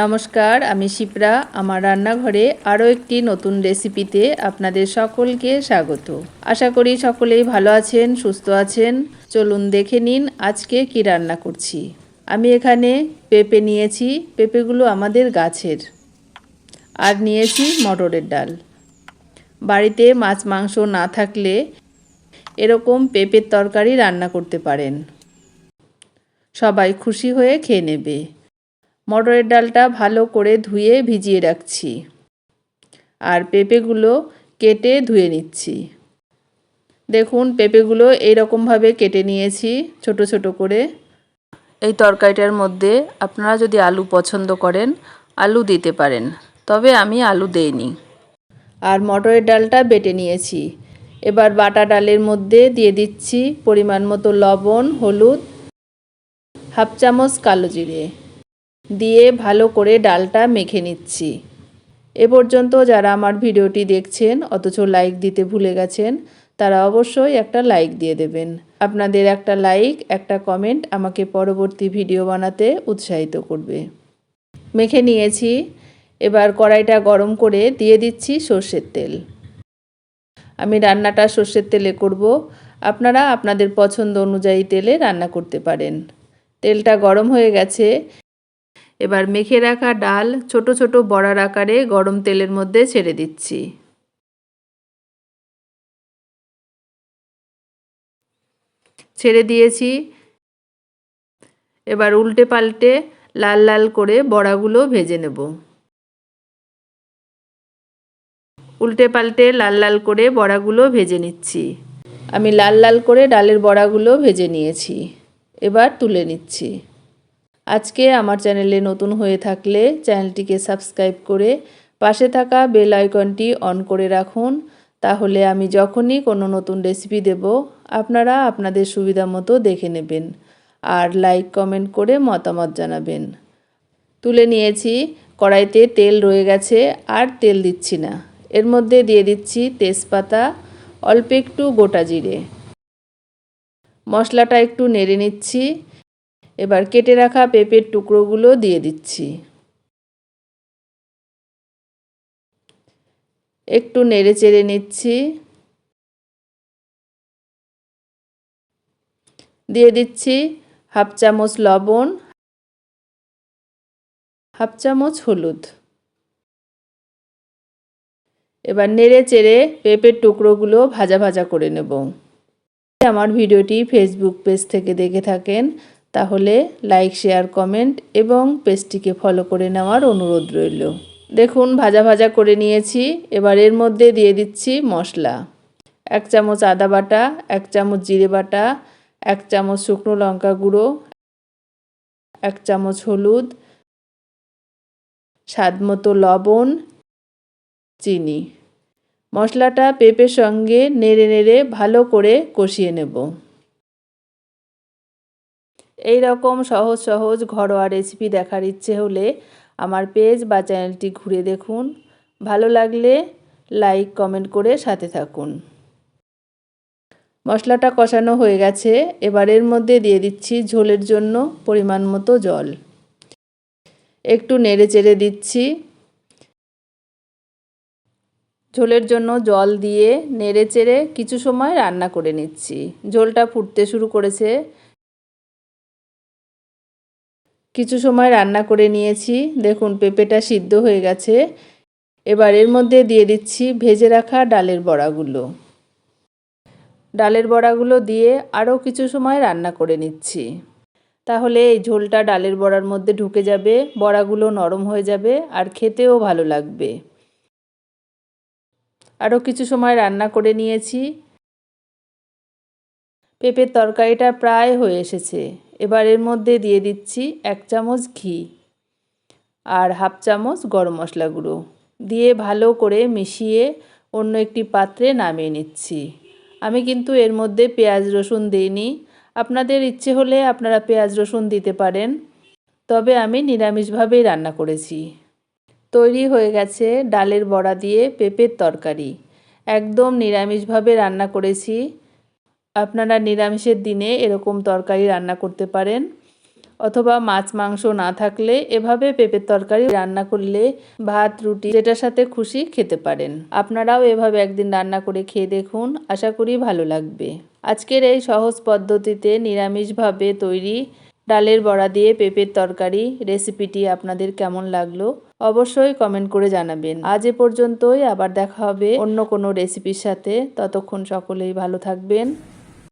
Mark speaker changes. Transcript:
Speaker 1: নমস্কার, আমি শিপ্রা। আমার রান্নাঘরে আরও একটি নতুন রেসিপিতে আপনাদের সকলকে স্বাগত। আশা করি সকলেই ভালো আছেন, সুস্থ আছেন। চলুন দেখে নিন আজকে কি রান্না করছি। আমি এখানে পেঁপে নিয়েছি, পেঁপেগুলো আমাদের গাছের। আর নিয়েছি মটরের ডাল। বাড়িতে মাছ, মাংস না থাকলে এরকম পেঁপের তরকারি রান্না করতে পারেন। সবাই খুশি হয়ে খেয়ে নেবে। মটরের ডালটা ভালো করে ধুয়ে ভিজিয়ে রাখছি। আর পেঁপেগুলো কেটে ধুয়ে নিচ্ছি। দেখুন, পেঁপেগুলো এইরকমভাবে কেটে নিয়েছি, ছোট ছোট করে। এই তরকারিটার মধ্যে আপনারা যদি আলু পছন্দ করেন, আলু দিতে পারেন, তবে আমি আলু দেইনি। আর মটরের ডালটা বেটে নিয়েছি। এবার বাটা ডালের মধ্যে দিয়ে দিচ্ছি পরিমাণ মতো লবণ, হলুদ, হাফ চামচ কালো জিরে। দিয়ে ভালো করে ডালটা মেখে নিচ্ছি। এ পর্যন্ত যারা আমার ভিডিওটি দেখছেন, অথচ লাইক দিতে ভুলে গেছেন, তারা অবশ্যই একটা লাইক দিয়ে দেবেন। আপনাদের একটা লাইক একটা কমেন্ট আমাকে পরবর্তী ভিডিও বানাতে উৎসাহিত করবে। মেখে নিয়েছি। এবার কড়াইটা গরম করে দিয়ে দিচ্ছি সর্ষের তেল। আমি রান্নাটা সর্ষের তেলে করব। আপনারা আপনাদের পছন্দ অনুযায়ী তেলে রান্না করতে পারেন। তেলটা গরম হয়ে গেছে। এবার মেখে রাখা ডাল ছোট ছোট বড়ার আকারে গরম তেলের মধ্যে ছেড়ে দিচ্ছি। ছেড়ে দিয়েছি। এবার উল্টে পাল্টে লাল লাল করে বড়াগুলো ভেজে নেব। উল্টে পাল্টে লাল লাল করে বড়াগুলো ভেজে নিচ্ছি। আমি লাল লাল করে ডালের বড়াগুলো ভেজে নিয়েছি। এবার তুলে নিচ্ছি। আজকে আমার চ্যানেলে নতুন হয়ে থাকলে চ্যানেলটিকে সাবস্ক্রাইব করে পাশে থাকা বেল আইকনটি অন করে রাখুন। তাহলে আমি যখনই কোনো নতুন রেসিপি দেব, আপনারা আপনাদের সুবিধা মতো দেখে নেবেন আর লাইক, কমেন্ট করে মতামত জানাবেন। তুলে নিয়েছি, কড়াইতে তেল রয়ে গেছে আর তেল দিচ্ছি না। এর মধ্যে দিয়ে দিচ্ছি তেজপাতা, অল্প একটু গোটা জিরে। মশলাটা একটু নেড়ে নিচ্ছি। এবার কেটে রাখা পেঁপের টুকরোগুলো দিয়ে দিচ্ছি। একটু নেড়ে চেড়ে নিচ্ছি। দিয়ে দিচ্ছি হাফ চামচ লবণ, হাফ চামচ হলুদ। এবার নেড়ে চেড়ে পেঁপের টুকরোগুলো ভাজা ভাজা করে নেব। আমার ভিডিওটি ফেসবুক পেজ থেকে দেখে থাকেন। তাহলে লাইক শেয়ার কমেন্ট এবং পেজটিকে ফলো করে নেওয়ার অনুরোধ রইল। দেখুন, ভাজা ভাজা করে নিয়েছি, এবার এর মধ্যে দিয়ে দিচ্ছি মশলা। এক চামচ আদা বাটা, এক চামচ জিরে বাটা, এক চামচ শুকনো লঙ্কা গুঁড়ো, এক চামচ হলুদ, স্বাদ মতো লবণ, চিনি। মশলাটা পেঁপের সঙ্গে নেড়ে নেড়ে ভালো করে কষিয়ে নেব। এই রকম সহজ সহজ ঘরোয়া রেসিপি দেখার ইচ্ছে হলে আমার পেজ বা চ্যানেলটি ঘুরে দেখুন। ভালো লাগলে লাইক কমেন্ট করে সাথে থাকুন। মশলাটা কষানো হয়ে গেছে। এবার এর মধ্যে দিয়ে দিচ্ছি ঝোলের জন্য পরিমাণ মতো জল। একটু নেড়ে চেড়ে দিচ্ছি। ঝোলের জন্য জল দিয়ে নেড়ে চেড়ে কিছু সময় রান্না করে নিচ্ছি। ঝোলটা ফুটতে শুরু করেছে। কিছু সময় রান্না করে নিয়েছি। দেখুন, পেঁপেটা সিদ্ধ হয়ে গেছে। এবার এর মধ্যে দিয়ে দিচ্ছি ভেজে রাখা ডালের বড়াগুলো। ডালের বড়াগুলো দিয়ে আরও কিছু সময় রান্না করে নিচ্ছি। তাহলে এই ঝোলটা ডালের বড়ার মধ্যে ঢুকে যাবে, বড়াগুলো নরম হয়ে যাবে আর খেতেও ভালো লাগবে। আরও কিছু সময় রান্না করে নিয়েছি। পেঁপের তরকারিটা প্রায় হয়ে এসেছে। এবার এর মধ্যে দিয়ে দিচ্ছি এক চামচ ঘি আর হাফ চামচ গরম মশলা গুঁড়ো। দিয়ে ভালো করে মিশিয়ে অন্য একটি পাত্রে নামিয়ে নিচ্ছি। আমি কিন্তু এর মধ্যে পেঁয়াজ রসুন দিইনি। আপনাদের ইচ্ছে হলে আপনারা পেঁয়াজ রসুন দিতে পারেন। তবে আমি নিরামিষভাবেই রান্না করেছি। তৈরি হয়ে গেছে ডালের বড়া দিয়ে পেঁপের তরকারি। একদম নিরামিষভাবে রান্না করেছি। আপনারা নিরামিষের দিনে এরকম তরকারি রান্না করতে পারেন, অথবা মাছ, মাংস না থাকলে এভাবে পেঁপের তরকারি রান্না করলে ভাত, রুটি, যেটার সাথে খুশি খেতে পারেন। আপনারাও এভাবে একদিন রান্না করে খেয়ে দেখুন, আশা করি ভালো লাগবে। আজকের এই সহজ পদ্ধতিতে নিরামিষভাবে তৈরি ডালের বড়া দিয়ে পেঁপের তরকারি রেসিপিটি আপনাদের কেমন লাগল, অবশ্যই কমেন্ট করে জানাবেন। আজ এ পর্যন্তই, আবার দেখা হবে অন্য কোনো রেসিপির সাথে। ততক্ষণ সকলেই ভালো থাকবেন।